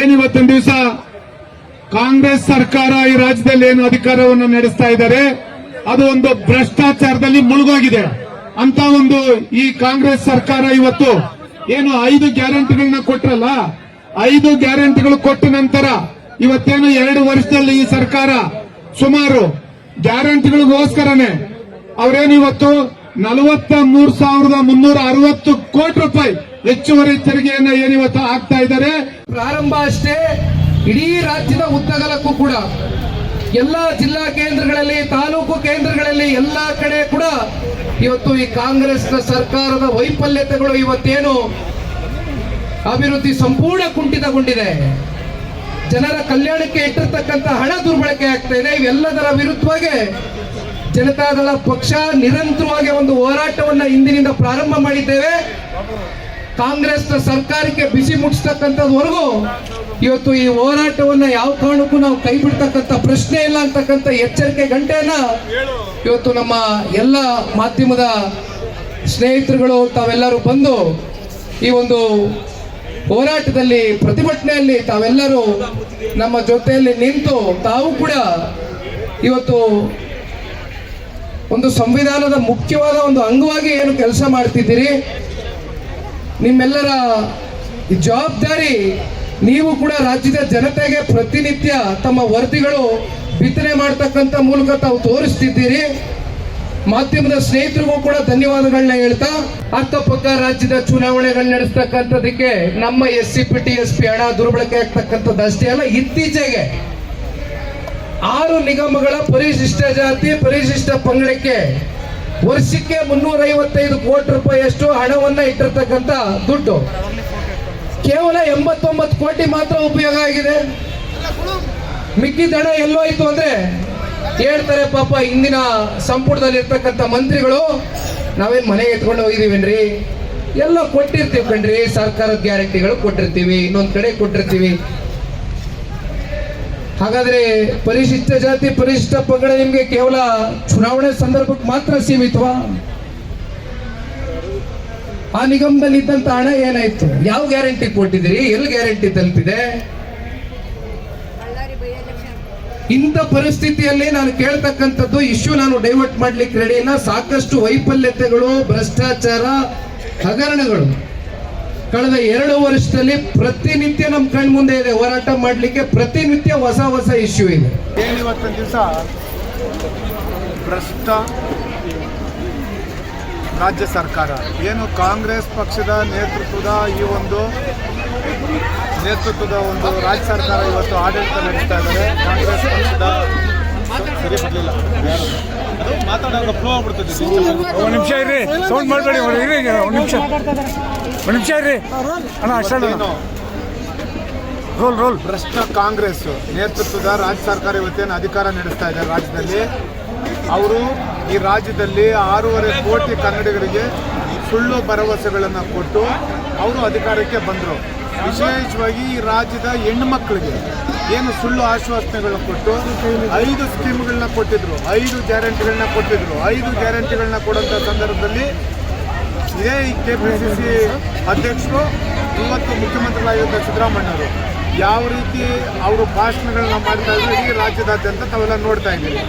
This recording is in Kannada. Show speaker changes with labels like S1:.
S1: ಏನಿವತ್ತಿನ ದಿವಸ? ಕಾಂಗ್ರೆಸ್ ಸರ್ಕಾರ ಈ ರಾಜ್ಯದಲ್ಲಿ ಏನು ಅಧಿಕಾರವನ್ನು ನಡೆಸ್ತಾ ಇದ್ದಾರೆ? ಅದು ಒಂದು ಭ್ರಷ್ಟಾಚಾರದಲ್ಲಿ ಮುಳುಗೋಗಿದೆ. ಅಂತ ಒಂದು ಈ ಕಾಂಗ್ರೆಸ್ ಸರ್ಕಾರ ಇವತ್ತು ಏನು ಐದು ಗ್ಯಾರಂಟಿಗಳನ್ನ ಕೊಟ್ರಲ್ಲ? ಐದು ಗ್ಯಾರಂಟಿಗಳು ಕೊಟ್ಟ ನಂತರ ಇವತ್ತೇನು ಎರಡು ವರ್ಷದಲ್ಲಿ ಈ ಸರ್ಕಾರ ಸುಮಾರು ಗ್ಯಾರಂಟಿಗಳಿಗೋಸ್ಕರನೇ ಅವರೇನು ಇವತ್ತು ನಲವತ್ತ ಮೂರ್ ಸಾವಿರದ ಮುನ್ನೂರ ಅರವತ್ತು ಕೋಟಿ ರೂಪಾಯಿ ಹೆಚ್ಚುವರಿ ತೆರಿಗೆಯನ್ನ ಏನಿವತ್ತು ಹಾಕ್ತಾ ಇದ್ದಾರೆ?
S2: ಪ್ರಾರಂಭ ಅಷ್ಟೇ ಇಡೀ ರಾಜ್ಯದ ಉದ್ದಗಲಕ್ಕೂ ಕೂಡ ಎಲ್ಲ ಜಿಲ್ಲಾ ಕೇಂದ್ರಗಳಲ್ಲಿ, ತಾಲೂಕು ಕೇಂದ್ರಗಳಲ್ಲಿ ಎಲ್ಲ ಕಡೆ ಕೂಡ ಇವತ್ತು ಈ ಕಾಂಗ್ರೆಸ್ನ ಸರ್ಕಾರದ ವೈಫಲ್ಯತೆಗಳು ಇವತ್ತೇನು ಅಭಿವೃದ್ಧಿ ಸಂಪೂರ್ಣ ಕುಂಠಿತಗೊಂಡಿದೆ. ಜನರ ಕಲ್ಯಾಣಕ್ಕೆ ಇಟ್ಟಿರ್ತಕ್ಕಂಥ ಹಣ ದುರ್ಬಳಕೆ ಆಗ್ತಾ ಇದೆ. ಇವೆಲ್ಲದರ ವಿರುದ್ಧವಾಗಿ ಜನತಾದಳ ಪಕ್ಷ ನಿರಂತರವಾಗಿ ಒಂದು ಹೋರಾಟವನ್ನು ಇಂದಿನಿಂದ ಪ್ರಾರಂಭ ಮಾಡಿದ್ದೇವೆ. ಕಾಂಗ್ರೆಸ್ನ ಸರ್ಕಾರಕ್ಕೆ ಬಿಸಿ ಮುಟ್ಟಿಸ್ತಕ್ಕಂಥದ್ವರೆಗೂ ಇವತ್ತು ಈ ಹೋರಾಟವನ್ನು ಯಾವ ಕಾರಣಕ್ಕೂ ನಾವು ಕೈ ಬಿಡ್ತಕ್ಕಂಥ ಪ್ರಶ್ನೆ ಇಲ್ಲ ಅಂತಕ್ಕಂಥ ಎಚ್ಚರಿಕೆ ಗಂಟೆಯನ್ನ ಇವತ್ತು ನಮ್ಮ ಎಲ್ಲ ಮಾಧ್ಯಮದ ಸ್ನೇಹಿತರುಗಳು, ತಾವೆಲ್ಲರೂ ಬಂದು ಈ ಒಂದು ಹೋರಾಟದಲ್ಲಿ ಪ್ರತಿಭಟನೆಯಲ್ಲಿ ತಾವೆಲ್ಲರೂ ನಮ್ಮ ಜೊತೆಯಲ್ಲಿ ನಿಂತು ತಾವು ಕೂಡ ಇವತ್ತು ಒಂದು ಸಂವಿಧಾನದ ಮುಖ್ಯವಾದ ಒಂದು ಅಂಗವಾಗಿ ಏನು ಕೆಲಸ ಮಾಡ್ತಿದ್ದೀರಿ? ನಿಮ್ಮೆಲ್ಲರ ಜವಾಬ್ದಾರಿ ನೀವು ಕೂಡ ರಾಜ್ಯದ ಜನತೆಗೆ ಪ್ರತಿನಿತ್ಯ ತಮ್ಮ ವರದಿಗಳು ಬಿತ್ತನೆ ಮಾಡ್ತಕ್ಕಂಥ ಮೂಲಕ ತಾವು ತೋರಿಸ್ತಿದ್ದೀರಿ. ಮಾಧ್ಯಮದ ಸ್ನೇಹಿತರಿಗೂ ಕೂಡ ಧನ್ಯವಾದಗಳನ್ನ ಹೇಳ್ತಾ ಅಕ್ಕಪಕ್ಕ ರಾಜ್ಯದ ಚುನಾವಣೆಗಳನ್ನ ನಡೆಸ್ತಕ್ಕಂಥದಕ್ಕೆ ನಮ್ಮ S C P T S P ಹಣ ದುರ್ಬಳಕೆ ಆಗ್ತಕ್ಕಂಥದ್ದು ಅಷ್ಟೇ ಅಲ್ಲ, ಇತ್ತೀಚೆಗೆ ಆರು ನಿಗಮಗಳ ಪರಿಶಿಷ್ಟ ಜಾತಿ, ಪರಿಶಿಷ್ಟ ಪಂಗಡಕ್ಕೆ ವರ್ಷಕ್ಕೆ ಮುನ್ನೂರ ಐವತ್ತೈದು ಕೋಟಿ ರೂಪಾಯಿಯಷ್ಟು ಹಣವನ್ನ ಇಟ್ಟಿರ್ತಕ್ಕಂಥ ದುಡ್ಡು. ಕೇವಲ ಎಂಬತ್ತೊಂಬತ್ತು ಕೋಟಿ ಮಾತ್ರ ಉಪಯೋಗ ಆಗಿದೆ. ಮಿಕ್ಕಿದ ಹಣ ಎಲ್ಲೋಯ್ತು ಅಂದ್ರೆ ಹೇಳ್ತಾರೆ ಪಾಪ ಇಂದಿನ ಸಂಪುಟದಲ್ಲಿ ಇರ್ತಕ್ಕಂಥ ಮಂತ್ರಿಗಳು, ನಾವೇನ್ ಮನೆಗೆ ಎತ್ಕೊಂಡು ಹೋಗಿದ್ದೀವೇನ್ರಿ? ಎಲ್ಲ ಕೊಟ್ಟಿರ್ತೀವಿ ಕಣ್ರಿ, ಸರ್ಕಾರದ ಗ್ಯಾರಂಟಿಗಳು ಕೊಟ್ಟಿರ್ತೀವಿ, ಇನ್ನೊಂದ್ ಕಡೆ ಕೊಟ್ಟಿರ್ತೀವಿ. ಹಾಗಾದ್ರೆ ಪರಿಶಿಷ್ಟ ಜಾತಿ ಪರಿಶಿಷ್ಟ ಪಂಗಡ ನಿಮಗೆ ಕೇವಲ ಚುನಾವಣೆ ಸಂದರ್ಭಕ್ಕೆ ಮಾತ್ರ ಸೀಮಿತವಾ? ಆ ನಿಗಮದಲ್ಲಿ ಇದ್ದಂತ ಹಣ ಏನಾಯ್ತು? ಯಾವ ಗ್ಯಾರಂಟಿ ಕೊಟ್ಟಿದ್ದೀರಿ? ಎಲ್ಲಿ ಗ್ಯಾರಂಟಿ ತಲುಪಿದೆ? ಇಂಥ ಪರಿಸ್ಥಿತಿಯಲ್ಲಿ ನಾನು ಕೇಳ್ತಕ್ಕಂಥದ್ದು ಇಶ್ಯೂ ನಾನು ಡೈವರ್ಟ್ ಮಾಡ್ಲಿಕ್ಕೆ ರೆಡಿ ಸಾಕಷ್ಟು ವೈಫಲ್ಯತೆಗಳು ಭ್ರಷ್ಟಾಚಾರ ಹಗರಣಗಳು. ಕಳೆದ ಎರಡು ವರ್ಷದಲ್ಲಿ ಪ್ರತಿನಿತ್ಯ ನಮ್ಮ ಕಣ್ ಮುಂದೆ ಇದೆ. ಹೋರಾಟ ಮಾಡಲಿಕ್ಕೆ ಪ್ರತಿನಿತ್ಯ ಹೊಸ ಹೊಸ ಇಶ್ಯೂ ಇದೆ.
S3: ಏನಿವತ್ತಿನ ದಿವಸ? ಭ್ರಷ್ಟ ರಾಜ್ಯ ಸರ್ಕಾರ. ಏನು ಕಾಂಗ್ರೆಸ್ ಪಕ್ಷದ ನೇತೃತ್ವದ ಈ ಒಂದು ನೇತೃತ್ವದ ಒಂದು ರಾಜ್ಯ ಸರ್ಕಾರ ಇವತ್ತು ಆಡಳಿತ ನಡೆಸ್ತಾ ಇದ್ದಾರೆ. ಕಾಂಗ್ರೆಸ್ ಪಕ್ಷದ ಸರಿ ಬರಲಿಲ್ಲ.
S4: ಒಂದು ನಿಮಿಷ ಇರ್ರಿ. ಸೌಂಡ್ ಮಾಡಬೇಡಿ ಇರಿ ಒಂದು ನಿಮಿಷ. ಒಂದು ನಿಮಿಷ ಇರ್ರಿ. ಅಣ್ಣ, ಅಷ್ಟೇ ರೋಲ್ ರೋಲ್.
S3: ಭ್ರಷ್ಟ ಕಾಂಗ್ರೆಸ್ ನೇತೃತ್ವದ ರಾಜ್ಯ ಸರ್ಕಾರ ಇವತ್ತೇನು ಅಧಿಕಾರ ನಡೆಸ್ತಾ ಇದೆ ರಾಜ್ಯದಲ್ಲಿ? ಅವರು ಈ ರಾಜ್ಯದಲ್ಲಿ ಆರೂವರೆ ಕೋಟಿ ಕನ್ನಡಿಗರಿಗೆ ಸುಳ್ಳು ಭರವಸೆಗಳನ್ನು ಕೊಟ್ಟು ಅವರು ಅಧಿಕಾರಕ್ಕೆ ಬಂದರು. ವಿಶೇಷವಾಗಿ ಈ ರಾಜ್ಯದ ಹೆಣ್ಣು ಮಕ್ಕಳಿಗೆ ಏನು ಸುಳ್ಳು ಆಶ್ವಾಸನೆಗಳನ್ನ ಕೊಟ್ಟು ಐದು ಸ್ಕೀಮ್ಗಳನ್ನ ಕೊಟ್ಟಿದ್ರು, ಐದು ಗ್ಯಾರಂಟಿಗಳನ್ನ ಕೊಟ್ಟಿದ್ರು, ಐದು ಗ್ಯಾರಂಟಿಗಳನ್ನ ಕೊಡುವಂಥ ಸಂದರ್ಭದಲ್ಲಿ ಇದೇ ಕೆ ಪಿ ಸಿ ಸಿ ಅಧ್ಯಕ್ಷರು, ಇವತ್ತು ಮುಖ್ಯಮಂತ್ರಿಗಳಾಗಿದ್ದ ಸಿದ್ದರಾಮಯ್ಯವರು ಯಾವ ರೀತಿ ಅವರು ಭಾಷಣಗಳನ್ನ ಮಾಡ್ತಾ ಇದ್ರು ಇಡೀ ರಾಜ್ಯದಾದ್ಯಂತ ತಾವೆಲ್ಲ ನೋಡ್ತಾ ಇದ್ದೀವಿ